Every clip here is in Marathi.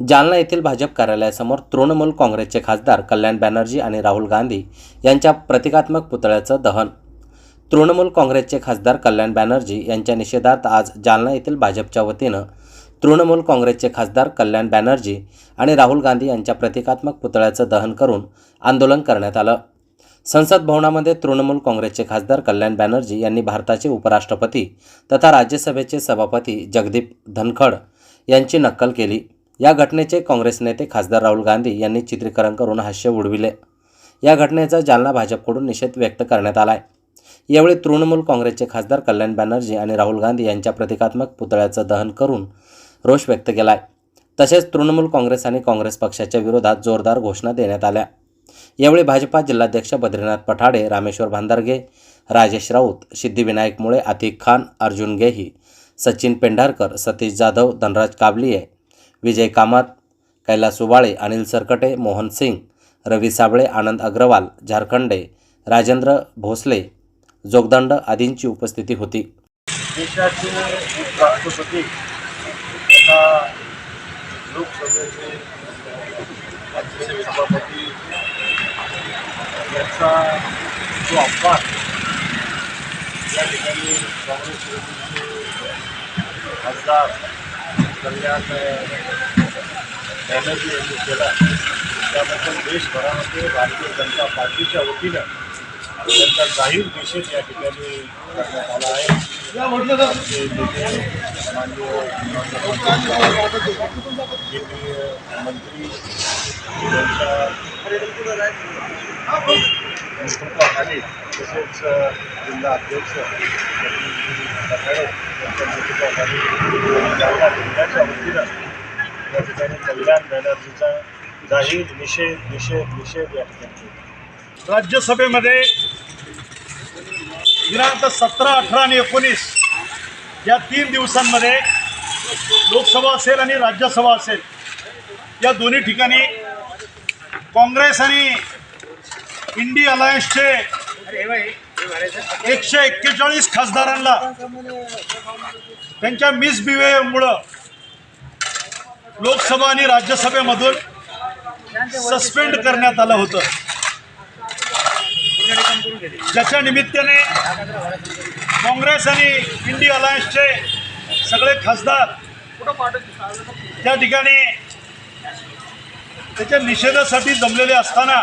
जालना येथील भाजप कार्यालयासमोर तृणमूल काँग्रेसचे खासदार कल्याण बॅनर्जी आणि राहुल गांधी यांच्या प्रतिकात्मक पुतळ्याचं दहन. तृणमूल काँग्रेसचे खासदार कल्याण बॅनर्जी यांच्या निषेधार्थ आज जालना येथील भाजपच्या वतीनं तृणमूल काँग्रेसचे खासदार कल्याण बॅनर्जी आणि राहुल गांधी यांच्या प्रतिकात्मक पुतळ्याचं दहन करून आंदोलन करण्यात आलं. संसद भवनामध्ये तृणमूल काँग्रेसचे खासदार कल्याण बॅनर्जी यांनी भारताचे उपराष्ट्रपती तथा राज्यसभेचे सभापती जगदीप धनखड यांची नक्कल केली. या घटनेचे काँग्रेस नेते खासदार राहुल गांधी यांनी चित्रीकरण करून हास्य उडविले. या घटनेचा जालना भाजपकडून निषेध व्यक्त करण्यात आला आहे यावेळी तृणमूल काँग्रेसचे खासदार कल्याण बॅनर्जी आणि राहुल गांधी यांच्या प्रतिकात्मक पुतळ्याचं दहन करून रोष व्यक्त केला आहे तसेच तृणमूल काँग्रेस आणि काँग्रेस पक्षाच्या विरोधात जोरदार घोषणा देण्यात आल्या. यावेळी भाजपा जिल्हाध्यक्ष बद्रीनाथ पठाडे रामेश्वर भांदारगे राजेश राऊत सिद्धिविनायक मुळे आतिक खान अर्जुन गेही सचिन पेंढारकर सतीश जाधव धनराज काबलिये विजय कामत कैलास सुबाळे अनिल सरकटे मोहन सिंग रवी साबळे आनंद अग्रवाल झारखंडे राजेंद्र भोसले जोगदंड आदींची उपस्थिती होती. देशाचे तथा लोकसभेचे राज्यसभेचे सभापती याचा जो अपमान या ठिकाणी काँग्रेस खासदार कल्याण बॅनर्जी यांनी केला. त्याबद्दल देशभरामध्ये भारतीय जनता पार्टीच्या वतीनं त्यांचा जाहीर निषेध या ठिकाणी करण्यात आला आहे. केंद्रीय मंत्री नेतृत्वाखाली तसेच जिल्हा अध्यक्ष नेतृत्वाखाली जालना कल्याण बॅनर्जीचा जाहीर निषेध निषेध निषेध व्यक्त केला. राज्यसभेमध्ये दिनांक सतरा अठरा आणि एकोणीस या तीन दिवसांमध्ये लोकसभा असेल आणि राज्यसभा असेल या दोन्ही ठिकाणी काँग्रेस आणि इंडी अलायन्सचे एकशे एक्केचाळीस खासदारांना त्यांच्या मिसबिहेवियरमुळं लोकसभा आणि राज्यसभेमधून सस्पेंड करण्यात आलं होतं. ज्याच्या निमित्ताने काँग्रेस आणि इंडी अलायन्सचे सगळे खासदार त्या ठिकाणी त्याच्या निषेधासाठी जमलेले असताना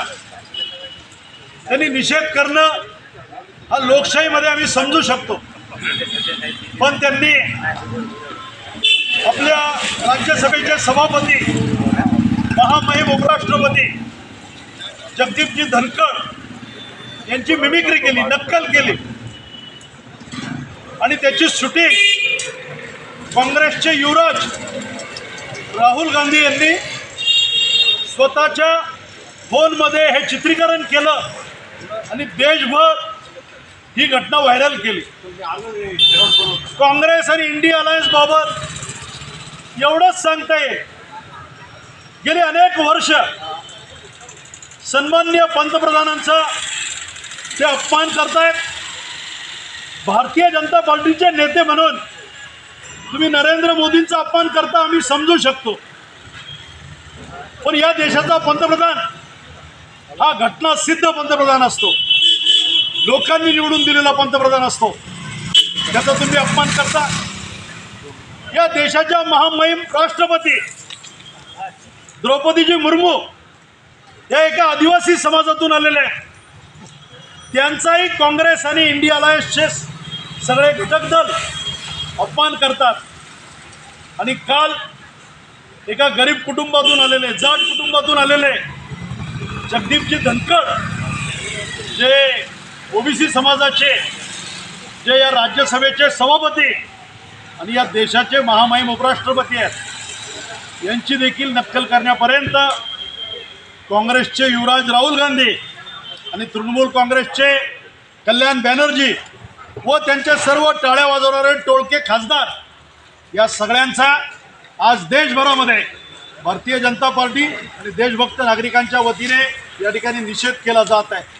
त्यांनी निषेध करणं हा लोकशाहीमध्ये आम्ही समजू शकतो. पण त्यांनी आपल्या राज्यसभेचे सभापती महामहिम उपराष्ट्रपती जगदीपजी धनकर यांची मिमिक्री केली नक्कल केली. आणि त्याची शूटिंग काँग्रेसचे युवराज राहुल गांधी यांनी स्वतःच्या फोनमध्ये हे चित्रीकरण केलं आणि देशभर ही घटना व्हायरल केली. काँग्रेस आणि इंडिया अलायन्स बाबत एवढंच सांगता येईल. गेली अनेक वर्ष सन्मान्य पंतप्रधानांचा ते अपमान करतायत. भारतीय जनता पार्टीचे नेते म्हणून तुम्ही नरेंद्र मोदींचा अपमान करता आम्ही समजू शकतो. पण या देशाचा पंतप्रधान हा घटना सिद्ध पंतप्रधान असतो. लोकांनी निवडून दिलेला पंतप्रधान असतो. त्याचा तुम्ही अपमान करता. या देशाच्या महामहिम राष्ट्रपती द्रौपदीजी मुर्मू या एका आदिवासी समाजातून आलेल्या आहेत. त्यांचाही काँग्रेस आणि इंडिया अलायन्सचे सगळे घटक दल अपमान करतात. आणि काल एका गरीब कुटुंबातून आलेले जाट कुटुंबातून आलेले जगदीपजी धनखड जे ओबीसी समाजाचे जे या राज्यसभेचे सभापती आणि या देशाचे महामहिम उपराष्ट्रपती आहेत. यांची देखील नक्कल करण्यापर्यंत काँग्रेसचे युवराज राहुल गांधी आणि तृणमूल काँग्रेसचे कल्याण बॅनर्जी व त्यांच्या सर्व टाळ्या वाजवणारे टोळके खासदार या सगळ्यांचा आज देशभरामध्ये भारतीय जनता पार्टी आणि देशभक्त नागरिकांच्या वतीने या ठिकाणी निषेध केला जात आहे.